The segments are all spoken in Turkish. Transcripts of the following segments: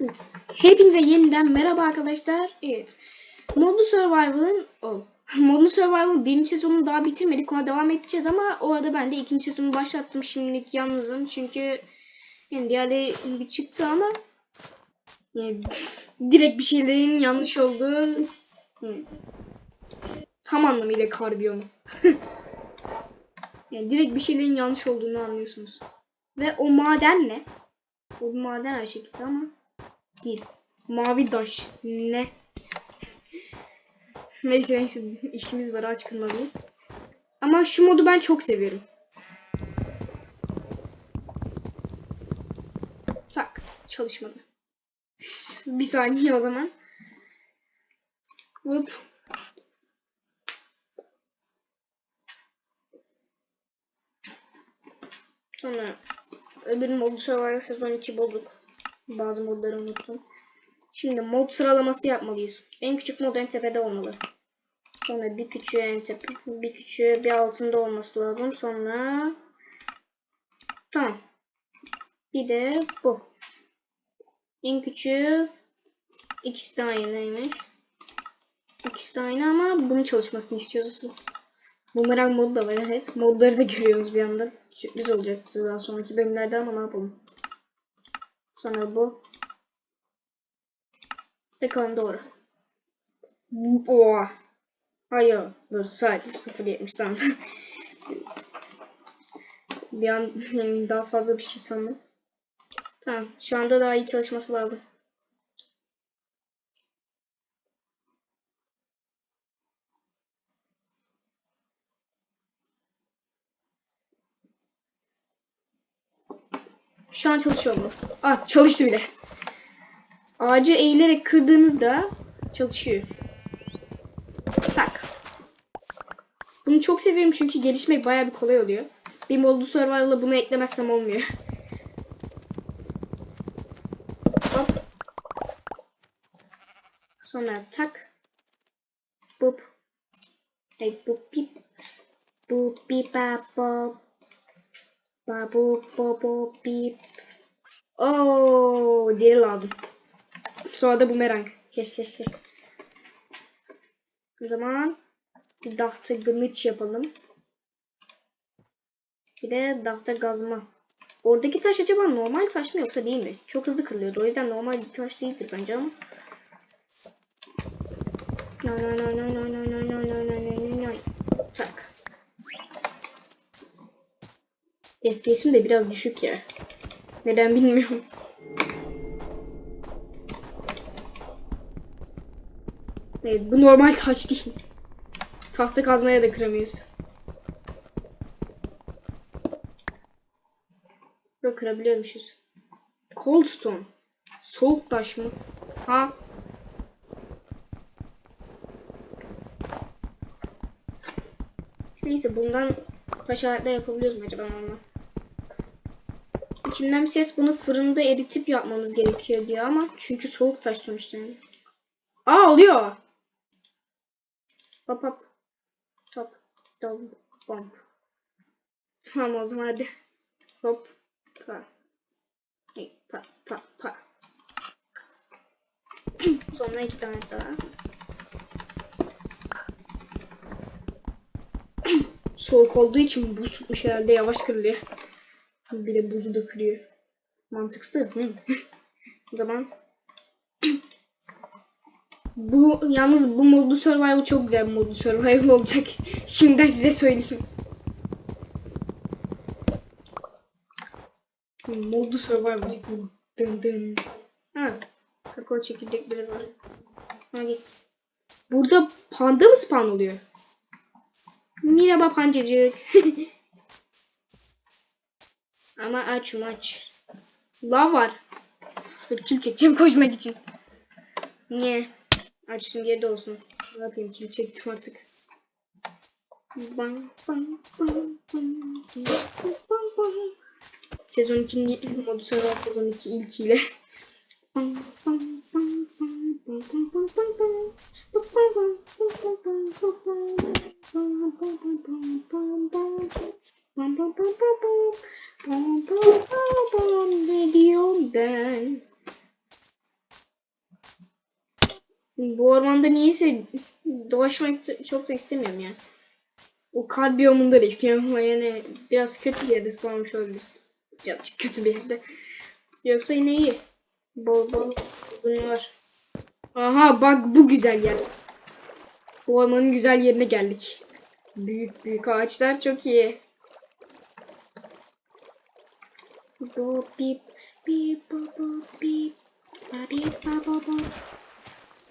Evet. Hepinize yeniden merhaba arkadaşlar. Evet. Modlu Survival'ın oh. Modlu Survival'ın birinci sezonunu daha bitirmedik. Ona devam edeceğiz ama o arada ben de ikinci sezonu başlattım. Şimdilik yalnızım. Çünkü yani diğerleri bir çıktı ama yani direkt bir şeylerin yanlış olduğu tam anlamıyla kar biyomu. yani direkt bir şeylerin yanlış olduğunu anlıyorsunuz. Ve o maden ne? O maden her şekilde ama değil. Mavi daş. Ne? neyse neyse işimiz var aç kılmalıyız. Ama şu modu ben çok seviyorum. Tak. Çalışmadı. bir saniye o zaman. Hop. Sonra öbür modu Survivor sezon 2 bozuk. Bazı modları unuttum. Şimdi mod sıralaması yapmalıyız. En küçük mod en tepede olmalı. Sonra bir küçüğü en tepe, bir küçüğü bir altında olması lazım. Sonra tamam. Bir de bu. En küçüğü ikisi de aynıymış. İkisi de aynı ama bunun çalışmasını istiyoruz. Boomerang modu da var evet. Modları da görüyoruz bir anda. Sürpriz olacaktı daha sonraki bölümlerde ama ne yapalım. Sonra bu. Bakalım doğru. Oha. Hayır. Dur sadece 0.70 sandım. bir an daha fazla bir şey sandım. Tamam. Şu anda daha iyi çalışması lazım. Şu an çalışıyor mu? Ah çalıştı bile. Ağacı eğilerek kırdığınızda çalışıyor. Tak. Bunu çok seviyorum çünkü gelişmek bayağı bir kolay oluyor. Bir modlu survival'la bunu eklemezsem olmuyor. Hop. Sonra tak. Bup. Hey bup bip. Bup bip bop. Ba bup bo bo bip. Oo, deri lazım. Sonra da bumerang. o zaman bir tahta gımıç yapalım. Bir de tahta gazma. Oradaki taş acaba normal taş mı yoksa değil mi? Çok hızlı kırılıyordu. O yüzden normal bir taş değildir bence ama. No FPS'im de biraz düşük ya. Neden bilmiyorum. Evet, bu normal taş değil. Tahta kazmaya da kıramıyoruz. Yok kırabiliyormuşuz. Cold stone. Soğuk taş mı? Ha? Neyse bundan taş aletler yapabiliyoruz mu acaba normal? İçimden bir ses bunu fırında eritip yapmamız gerekiyor diyor ama çünkü soğuk taş yani. Aa oluyor. Hop hop. Top. Dom. Bom. Tamam o zaman hadi. Hop. Pa. Hey, pa pa pa. Sonra iki tane daha. Soğuk olduğu için buz tutmuş herhalde yavaş kırılıyor. Bir de buzu da kırıyor. Mantıksız mi? o zaman bu yalnız bu modlu survival çok güzel bir modlu survival olacak. Şimdiden size söyleyeyim. Modlu survival. Dın dın. Ha. Kakao çekirdekleri var. Hadi. Burada panda mı spawn oluyor? Merhaba pancacık. Ama aç aç. Lav var. Dur kil çekeceğim koşmak için. Niye? Açsın diye de olsun. Ne yapayım kil çektim artık. Sezon 2'nin modu sonra sezon 2 ilkiyle. Babam babam diyor ben? Bu ormanda niyeyse dolaşmak çok da istemiyorum ya. O kar biyomunda da istiyorum yani biraz kötü bir yerde spawnmış olabiliriz. Birazcık kötü bir yerde. Yoksa yine iyi. Bol bol odun. Aha bak bu güzel yer. Bu ormanın güzel yerine geldik. Büyük büyük ağaçlar çok iyi. bu bip bip bu bu bip ba bip ba bu bu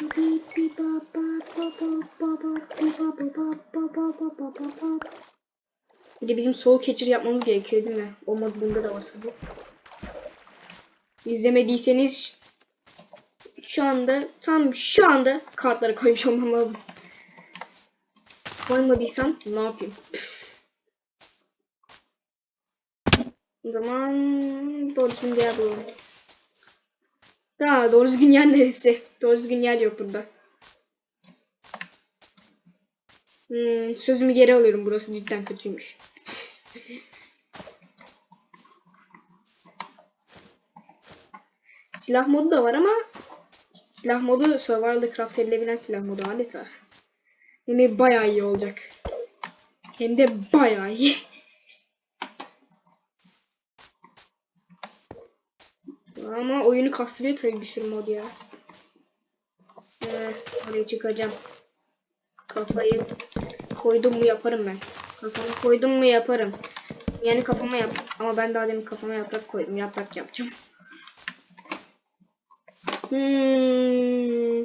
bip bip ba ba ba ba ba ba bip ba ba ba ba ba ba ba bir de bizim soğuk keçir yapmamız gerekiyor değil mi? Olmadı bunda da varsa bu. İzlemediyseniz şu anda tam şu anda kartları koymuş olmam lazım. Koymadıysam ne yapayım? Zaman doğru düzgün bir yer bulalım. Daha doğru düzgün yer neresi? Doğru düzgün yer yok burada. Hmm, sözümü geri alıyorum. Burası cidden kötüymüş. Silah modu da var ama silah modu survival'da craft edilebilen silah modu adeta. Yani bayağı iyi olacak. Hem de bayağı iyi. Ama oyunu kastırıyor tabii bir sürü mod ya. Ee, oraya çıkacağım. Kafayı koydum mu yaparım ben. Kafamı koydum mu yaparım. Yani kafama yap. Ama ben daha demin kafama yaprak koydum. Yaprak yapacağım. Hmm.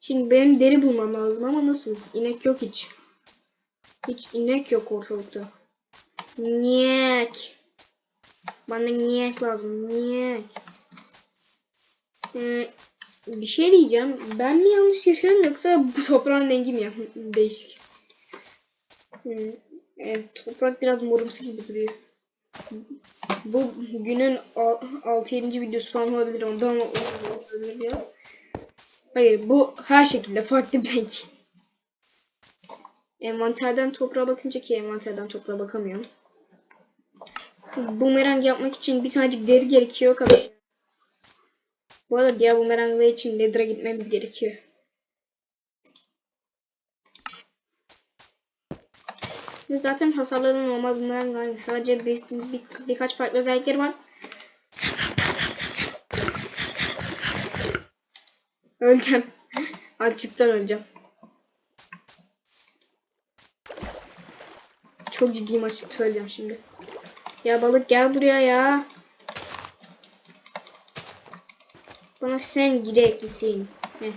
Şimdi benim deri bulmam lazım ama nasıl? İnek yok hiç. Hiç inek yok ortalıkta. Niyek. Bana niyek lazım. Niyek. Ee, bir şey diyeceğim. Ben mi yanlış yaşıyorum yoksa bu toprağın rengi mi ya- değişik? Hmm, toprak biraz morumsu gibi duruyor. Bu günün 6-7. videosu falan olabilir ondan olabilir biraz. Hayır bu her şekilde farklı bir renk. Envanterden toprağa bakınca ki envanterden toprağa bakamıyorum. Bumerang yapmak için bir tanecik deri gerekiyor kadar. Bu arada diğer bumeranglar için Nether'a gitmemiz gerekiyor. Zaten hasarları normal bumerang aynı. Sadece bir, bir, birkaç farklı özellikleri var. Öleceğim. Açıktan öleceğim. Çok ciddiyim açıkta öleceğim şimdi. Ya balık gel buraya ya. Bana sen gereklisin. Heh.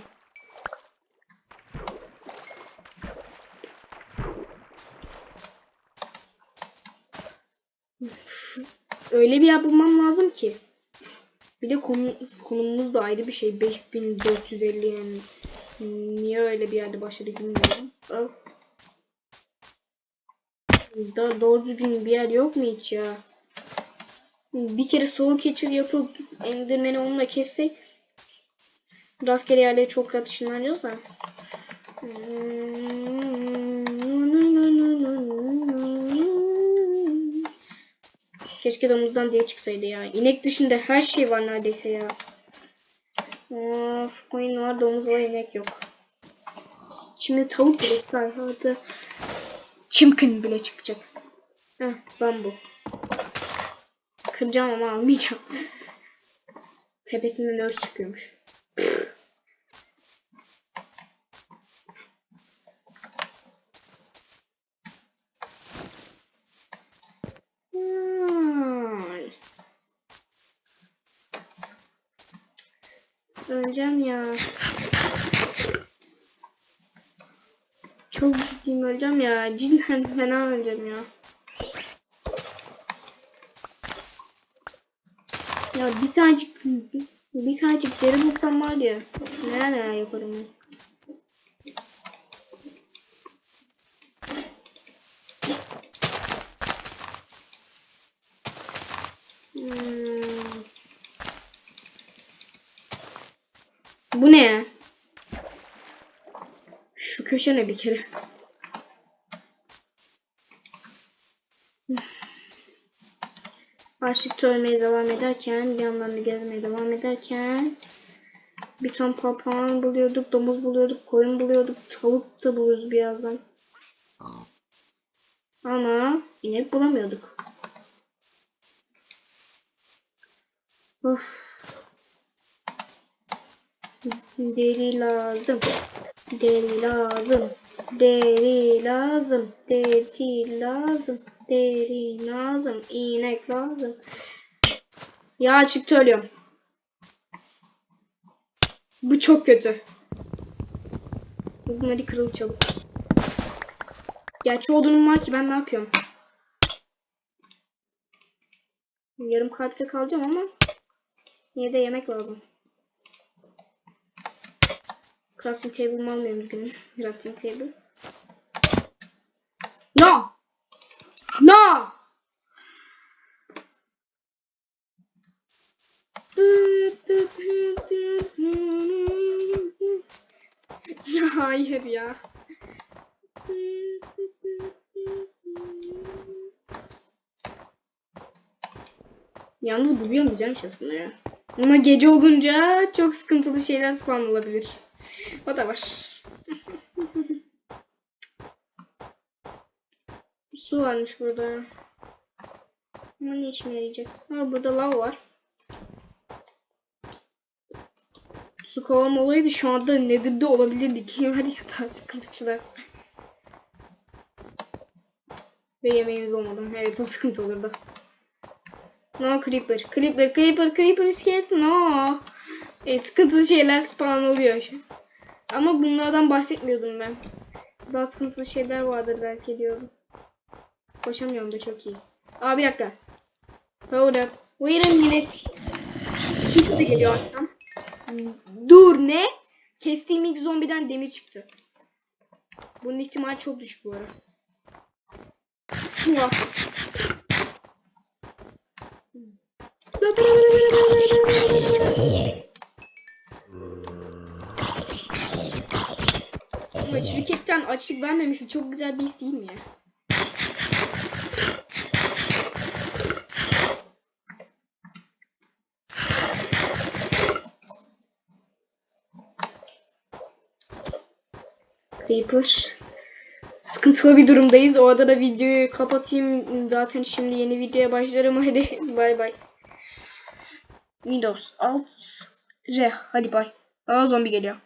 Öyle bir yer bulmam lazım ki. Bir de konu, konumumuz da ayrı bir şey. 5450 yani. Niye öyle bir yerde başladık bilmiyorum. Daha doğru düzgün bir yer yok mu hiç ya? Bir kere solo catcher yapıp Enderman'i onunla kessek rastgele yerlere çok rahat ışınlanacağız da. Keşke domuzdan diye çıksaydı ya. İnek dışında her şey var neredeyse ya. Of, koyun var, domuz var, inek yok. Şimdi tavuk bile çıkar. Hadi. Çimkin bile çıkacak. Heh, bambu. Kıracağım ama almayacağım. Tepesinden örs çıkıyormuş. Öleceğim ya. Çok ciddiyim öleceğim ya. Cidden fena öleceğim ya. Ya bir tanecik bir tanecik deri bulsam var ya. Neler neler yaparım ben. Hmm. Bu ne ya? Şu köşe ne bir kere? Açlıkta ölmeye devam ederken, bir yandan da gezmeye devam ederken bir ton papağan buluyorduk, domuz buluyorduk, koyun buluyorduk, tavuk da buluruz birazdan. Ama inek bulamıyorduk. Of. Deri lazım. Deri lazım. Deri lazım. Deri lazım. Deri lazım. İnek lazım. Ya çıktı ölüyorum. Bu çok kötü. Hadi kırıl çabuk. Gerçi odunum var ki ben ne yapıyorum? Yarım kalpte kalacağım ama yine de yemek lazım. Crafting table'ımı almıyorum bugün. Crafting table. No! No! Hayır ya. Yalnız bu bir güzelmiş aslında ya. Ama gece olunca çok sıkıntılı şeyler spawn olabilir. O da var. Su varmış burada. Ama ne işime yarayacak? Ha burada lav var. Su kovam olaydı şu anda Nether'da olabilirdik. Var ya taç kılıçlar. Ve yemeğimiz olmadı. Evet o sıkıntı olurdu. No creeper. Creeper, creeper, creeper iskelet. No. Evet sıkıntılı şeyler spawn oluyor. Ama bunlardan bahsetmiyordum ben. Daha sıkıntılı şeyler vardır belki diyorum. Koşamıyorum da çok iyi. Aa bir dakika. Hold up. Wait a minute. Bir kızı geliyor alttan. Dur ne? Kestiğim ilk zombiden demir çıktı. Bunun ihtimali çok düşük bu ara. Ama şirketten açlık vermemesi çok güzel bir his değil mi ya? Creeper. Sıkıntılı bir durumdayız. O arada da videoyu kapatayım. Zaten şimdi yeni videoya başlarım. Hadi bay bay. Windows Alt R. Hadi bay. Aa zombi geliyor.